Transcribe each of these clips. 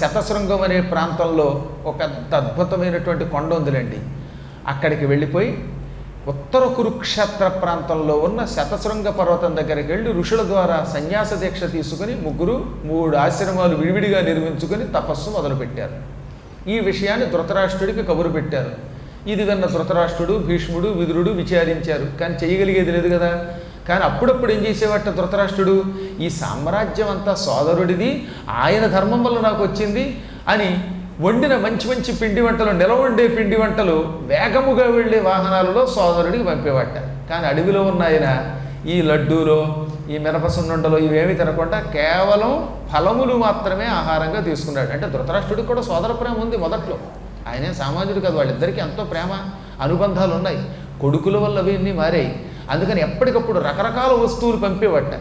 శతశృంగం అనే ప్రాంతంలో ఒక పెద్ద అద్భుతమైనటువంటి కొండ ఉందిలేండి. అక్కడికి వెళ్ళిపోయి ఉత్తర కురుక్షేత్ర ప్రాంతంలో ఉన్న శతశృంగ పర్వతం దగ్గరికి వెళ్ళి ఋషుల ద్వారా సన్యాస దీక్ష తీసుకుని ముగ్గురు మూడు ఆశ్రమాలు విడివిడిగా నిర్మించుకొని తపస్సు మొదలుపెట్టారు. ఈ విషయాన్ని ధృతరాష్ట్రుడికి కబురు పెట్టారు. ఇది విన్న ధృతరాష్ట్రుడు భీష్ముడు విదురుడు విచారించారు. కానీ చేయగలిగేది లేదు కదా. కానీ అప్పుడప్పుడు ఏం చేసేవాట ధృతరాష్ట్రుడు? ఈ సామ్రాజ్యం అంతా సోదరుడిది ఆయన ధర్మం వల్ల నాకు వచ్చింది అని వండిన మంచి మంచి పిండి వంటలు నిలవండే పిండి వంటలు వేగముగా వెళ్ళే వాహనాలలో సోదరుడికి పంపేవాట. కానీ అడవిలో ఉన్న ఆయన ఈ లడ్డూలో ఈ మినపసున్నుండలో ఇవేమి తినకుండా కేవలం ఫలములు మాత్రమే ఆహారంగా తీసుకున్నాడు. అంటే ధృతరాష్ట్రుడికి కూడా సోదర ప్రేమ ఉంది మొదట్లో. ఆయనే సామాజికుడు కాదు వాళ్ళిద్దరికీ ఎంతో ప్రేమ అనుబంధాలు ఉన్నాయి కొడుకుల వల్ల అవన్నీ మారాయి. అందుకని ఎప్పటికప్పుడు రకరకాల వస్తువులు పంపేవట.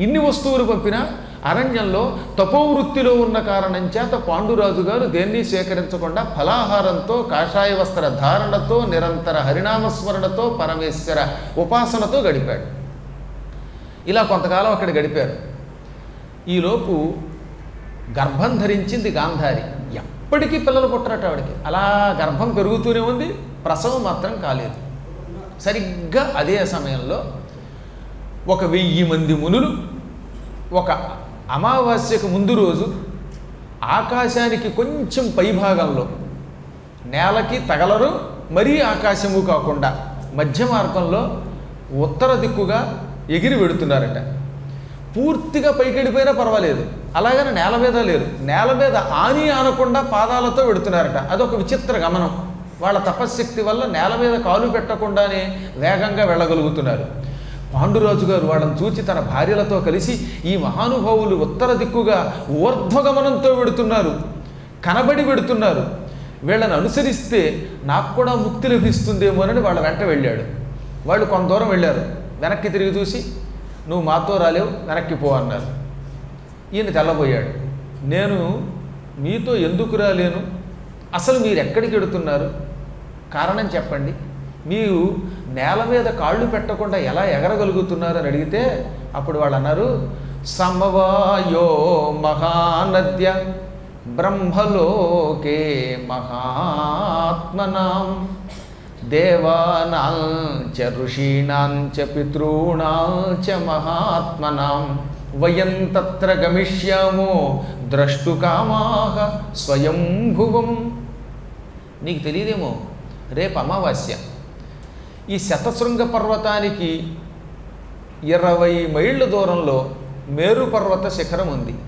ఇన్ని వస్తువులు పంపినా అరణ్యంలో తపోవృత్తిలో ఉన్న కారణం చేత పాండురాజు గారు దేన్ని సేకరించకుండా ఫలాహారంతో కాషాయ వస్త్ర ధారణతో నిరంతర హరినామస్మరణతో పరమేశ్వర ఉపాసనతో గడిపాడు. ఇలా కొంతకాలం అక్కడ గడిపారు. ఈలోపు గర్భం ధరించింది గాంధారి. ఎప్పటికీ పిల్లలు పుట్టరట ఆవిడకి. అలా గర్భం పెరుగుతూనే ఉంది ప్రసవం మాత్రం కాలేదు. సరిగ్గా అదే సమయంలో ఒక వెయ్యి మంది మునులు ఒక అమావాస్యకు ముందు రోజు ఆకాశానికి కొంచెం పైభాగంలో నేలకి తగలరు మరీ ఆకాశము కాకుండా మధ్య మార్గంలో ఉత్తర దిక్కుగా ఎగిరి వెడుతున్నారట. పూర్తిగా పైకెడిపోయినా పర్వాలేదు. అలాగని నేల మీద లేరు. నేల మీద ఆని ఆనకుండా పాదాలతో వెడుతున్నారట. అదొక విచిత్ర గమనం. వాళ్ళ తపశ్శక్తి వల్ల నేల మీద కాలు పెట్టకుండానే వేగంగా వెళ్ళగలుగుతున్నారు. పాండురాజు గారు వాళ్ళని చూచి తన భార్యలతో కలిసి ఈ మహానుభావులు ఉత్తర దిక్కుగా ఊర్ధ్వగమనంతో వెడుతున్నారు కనబడి వెడుతున్నారు. వీళ్ళని అనుసరిస్తే నాకు కూడా ముక్తి లభిస్తుందేమోనని వాళ్ళ వెంట వెళ్ళాడు. వాళ్ళు కొంత దూరం వెళ్ళారు. వెనక్కి తిరిగి చూసి నువ్వు మాతో రాలేవు వెనక్కి పో అన్నారు. ఈయన తెల్లబోయాడు. నేను మీతో ఎందుకు రాలేను? అసలు మీరు ఎక్కడికి వెడుతున్నారు? కారణం చెప్పండి. మీరు నేల మీద కాళ్ళు పెట్టకుండా ఎలా ఎగరగలుగుతున్నారు అని అడిగితే అప్పుడు వాళ్ళు అన్నారు సమవాయో మహానద్య బ్రహ్మలోకే మహాత్మనాం దేవానాం చ ఋషీణాం చ పితॄణాం చ మహాత్మనాం వయం తత్ర గమిష్యామో ద్రష్టుకామాహ స్వయంభువం. నీకు తెలియదేమో? రేపు అమావాస్య. ఈ శతశృంగ పర్వతానికి ఇరవై మైళ్ళ దూరంలో మేరు పర్వత శిఖరం ఉంది.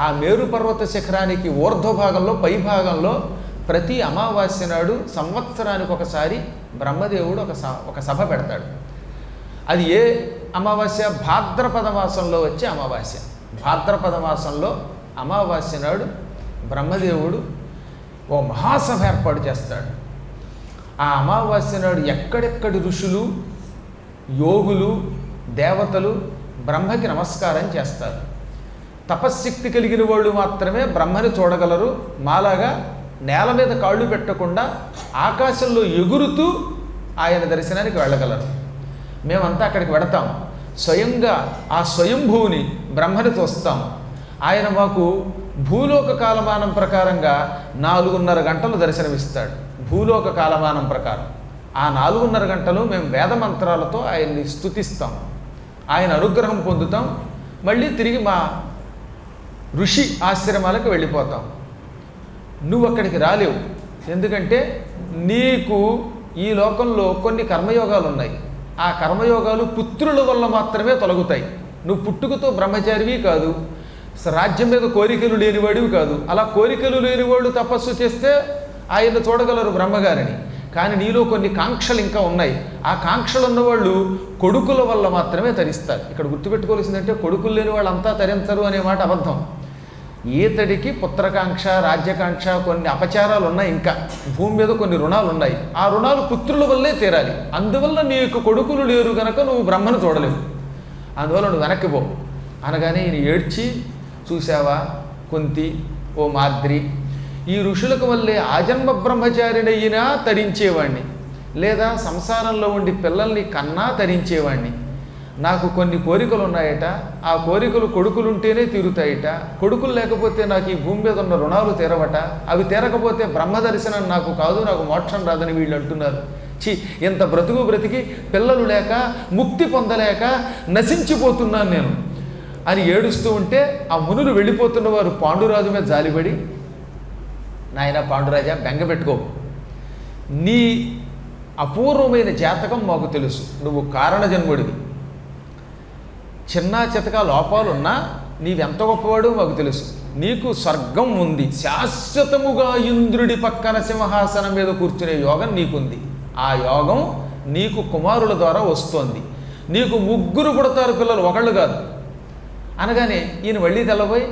ఆ మేరు పర్వత శిఖరానికి ఊర్ధ్వ భాగంలో పై భాగంలో ప్రతి అమావాస్య నాడు సంవత్సరానికి ఒకసారి బ్రహ్మదేవుడు ఒక స ఒక సభ పెడతాడు. అది ఏ అమావాస్య? భాద్రపద మాసంలో వచ్చే అమావాస్య. భాద్రపద మాసంలో అమావాస్య నాడు బ్రహ్మదేవుడు ఓ మహాసభ ఏర్పాటు చేస్తాడు. ఆ అమావాస్య నాడు ఎక్కడెక్కడి ఋషులు యోగులు దేవతలు బ్రహ్మకి నమస్కారం చేస్తారు. తపశ్శక్తి కలిగిన వాళ్ళు మాత్రమే బ్రహ్మని చూడగలరు. మాలాగా నేల మీద కాళ్ళు పెట్టకుండా ఆకాశంలో ఎగురుతూ ఆయన దర్శనానికి వెళ్ళగలరు. మేమంతా అక్కడికి వెడతాం. స్వయంగా ఆ స్వయంభువుని బ్రహ్మని చూస్తాం. ఆయన మాకు భూలోక కాలమానం ప్రకారంగా నాలుగున్నర గంటలు దర్శనమిస్తాడు. భూలోక కాలమానం ప్రకారం. ఆ నాలుగున్నర గంటలు మేము వేద మంత్రాలతో ఆయన్ని స్తుతిస్తాం. ఆయన అనుగ్రహం పొందుతాం. మళ్ళీ తిరిగి మా ఋషి ఆశ్రమాలకు వెళ్ళిపోతాం. నువ్వు అక్కడికి రాలేవు. ఎందుకంటే నీకు ఈ లోకంలో కొన్ని కర్మయోగాలు ఉన్నాయి ఆ కర్మయోగాలు పుత్రుల వల్ల మాత్రమే తొలగుతాయి. నువ్వు పుట్టుకతో బ్రహ్మచారివి కాదు. రాజ్యం మీద కోరికలు లేనివాడివి కాదు. అలా కోరికలు లేనివాడు తపస్సు చేస్తే ఆయన చూడగలరు బ్రహ్మగారిని. కానీ నీలో కొన్ని కాంక్షలు ఇంకా ఉన్నాయి. ఆ కాంక్షలు ఉన్నవాళ్ళు కొడుకుల వల్ల మాత్రమే తరిస్తారు. ఇక్కడ గుర్తుపెట్టుకోవాల్సిందంటే కొడుకులు లేని వాళ్ళంతా తరించరు అనే మాట అబద్ధం. ఈతడికి పుత్రకాంక్ష రాజ్యకాంక్ష కొన్ని అపచారాలు ఉన్నాయి ఇంకా. భూమి మీద కొన్ని రుణాలు ఉన్నాయి. ఆ రుణాలు పుత్రుల వల్లే తీరాలి. అందువల్ల నీకు కొడుకులు లేరు గనక నువ్వు బ్రహ్మను చూడలేవు. అందువల్ల నువ్వు వెనక్కి పో. అనగానే ఈయన ఏడ్చి చూసావా కుంతి? ఓ మాద్రి ఈ ఋషులకు వల్లే ఆజన్మ బ్రహ్మచారినయ్యినా తరించేవాణ్ణి లేదా సంసారంలో ఉండి పిల్లల్ని కన్నా తరించేవాణ్ణి. నాకు కొన్ని కోరికలు ఉన్నాయట ఆ కోరికలు కొడుకులుంటేనే తీరుతాయట కొడుకులు లేకపోతే నాకు ఈ భూమి మీద ఉన్న రుణాలు తీరవట అవి తీరకపోతే బ్రహ్మ దర్శనం నాకు కాదు నాకు మోక్షం రాదని వీళ్ళు అంటున్నారు. చి ఇంత బ్రతుకు బ్రతికి పిల్లలు లేక ముక్తి పొందలేక నశించిపోతున్నాను నేను. అని ఏడుస్తూ ఉంటే ఆ మునులు వెళ్ళిపోతున్న వారు పాండురాజు మీద జాలిపడి నాయన పాండురాజా బెంగ పెట్టుకో. నీ అపూర్వమైన జాతకం మాకు తెలుసు. నువ్వు కారణజన్ముడివి. చిన్న చితక లోపాలున్నా నీవెంత గొప్పవాడు మాకు తెలుసు. నీకు స్వర్గం ఉంది. శాశ్వతముగా ఇంద్రుడి పక్కన సింహాసనం మీద కూర్చునే యోగం నీకుంది. ఆ యోగం నీకు కుమారుల ద్వారా వస్తోంది. నీకు ముగ్గురు పుడతారు పిల్లలు ఒకళ్ళు కాదు. అనగానే ఈయన మళ్ళీ తెల్లబోయి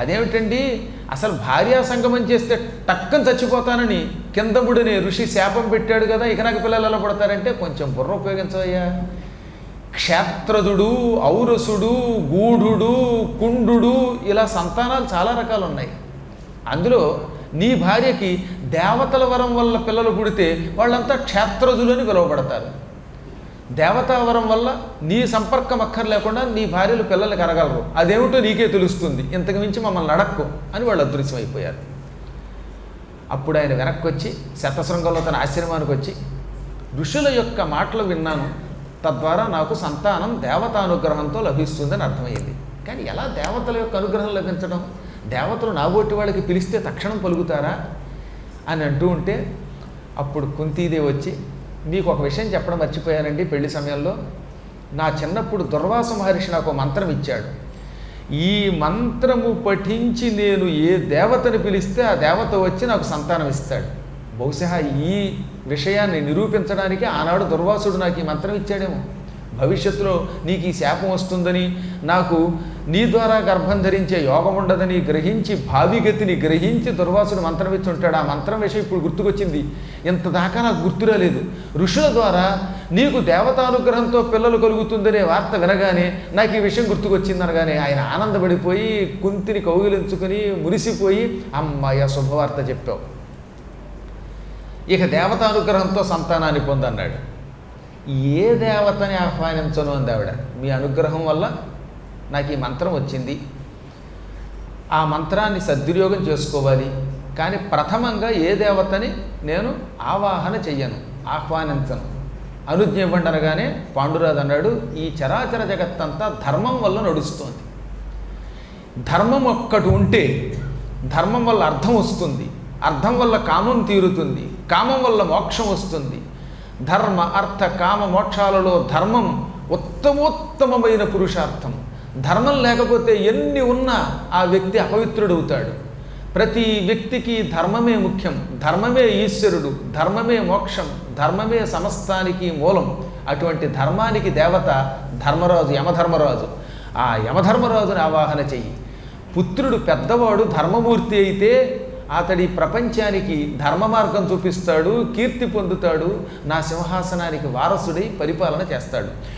అదేమిటండి? అసలు భార్యా సంగమం చేస్తే టక్కన చచ్చిపోతానని కిందముడిని ఋషి శాపం పెట్టాడు కదా ఇక నాకు పిల్లలు ఎలా పడతారంటే కొంచెం బుర్ర ఉపయోగించవయ్యా. క్షేత్రదుడు ఔరసుడు గూఢుడు కుండు ఇలా సంతానాలు చాలా రకాలు ఉన్నాయి అందులో నీ భార్యకి దేవతల వరం వల్ల పిల్లలు పుడితే వాళ్ళంతా క్షేత్రజులని పిలువబడతారు. దేవతావరం వల్ల నీ సంపర్కం అక్కర్ లేకుండా నీ భార్యలు పిల్లలు కరగలరు అదేమిటో నీకే తెలుస్తుంది. ఇంతకు మించి మమ్మల్ని అడక్కు అని వాళ్ళు అదృశ్యమైపోయారు అప్పుడు ఆయన వెనక్కి వచ్చి శతశృంగంలో తన ఆశ్రమానికి వచ్చి ఋషుల యొక్క మాటలు విన్నాను. తద్వారా నాకు సంతానం దేవతానుగ్రహంతో లభిస్తుందని అర్థమయ్యింది. కానీ ఎలా దేవతల యొక్క అనుగ్రహం లభించడం? దేవతలు నాబోటి వాళ్ళకి పిలిస్తే తక్షణం పలుకుతారా? అని అంటూ ఉంటే అప్పుడు కుంతీదేవి వచ్చి మీకు ఒక విషయం చెప్పడం మర్చిపోయానండి పెళ్ళి సమయంలో. నా చిన్నప్పుడు దుర్వాస మహర్షి నాకు మంత్రం ఇచ్చాడు. ఈ మంత్రము పఠించి నేను ఏ దేవతని పిలిస్తే ఆ దేవత వచ్చి నాకు సంతానం ఇస్తాడు. బహుశా ఈ విషయాన్ని నిరూపించడానికి ఆనాడు దుర్వాసుడు నాకు ఈ మంత్రం ఇచ్చాడేమో. భవిష్యత్తులో నీకు ఈ శాపం వస్తుందని నాకు నీ ద్వారా గర్భం ధరించే యోగం ఉండదని గ్రహించి భావిగతిని గ్రహించి దుర్వాసుడు మంత్రం ఇచ్చి ఉంటాడు ఆ మంత్రం విషయం ఇప్పుడు గుర్తుకొచ్చింది. ఇంత దాకా నాకు గుర్తురాలేదు ఋషుల ద్వారా నీకు దేవతానుగ్రహంతో పిల్లలు కలుగుతుందనే వార్త వినగానే నాకు ఈ విషయం గుర్తుకొచ్చింది అనగానే ఆయన ఆనందపడిపోయి కుంతిని కౌగిలించుకుని మురిసిపోయి అమ్మాయ శుభవార్త చెప్పావు. ఇక దేవతానుగ్రహంతో సంతానాన్ని పొందన్నాడు. ఏ దేవతని ఆహ్వానించను అంది ఆవిడ మీ అనుగ్రహం వల్ల నాకు ఈ మంత్రం వచ్చింది. ఆ మంత్రాన్ని సద్వినియోగం చేసుకోవాలి. కానీ ప్రథమంగా ఏ దేవతని నేను ఆవాహన చెయ్యను ఆహ్వానించను. అనుజ్ఞ ఇవ్వండి అనగానే పాండురాజు అన్నాడు ఈ చరాచర జగత్తంతా ధర్మం వల్ల నడుస్తోంది. ధర్మం ఒక్కటి ఉంటే ధర్మం వల్ల అర్థం వస్తుంది అర్థం వల్ల కామం తీరుతుంది కామం వల్ల మోక్షం వస్తుంది. ధర్మ అర్థ కామ మోక్షాలలో ధర్మం ఉత్తమోత్తమమైన పురుషార్థం. ధర్మం లేకపోతే ఎన్ని ఉన్నా ఆ వ్యక్తి అపవిత్రుడవుతాడు. ప్రతి వ్యక్తికి ధర్మమే ముఖ్యం. ధర్మమే ఈశ్వరుడు. ధర్మమే మోక్షం. ధర్మమే సమస్తానికి మూలం. అటువంటి ధర్మానికి దేవత ధర్మరాజు యమధర్మరాజు. ఆ యమధర్మరాజుని ఆవాహన చెయ్యి. పుత్రుడు పెద్దవాడు ధర్మమూర్తి అయితే అతడి ప్రపంచానికి ధర్మ మార్గం చూపిస్తాడు కీర్తి పొందుతాడు నా సింహాసనానికి వారసుడై పరిపాలన చేస్తాడు.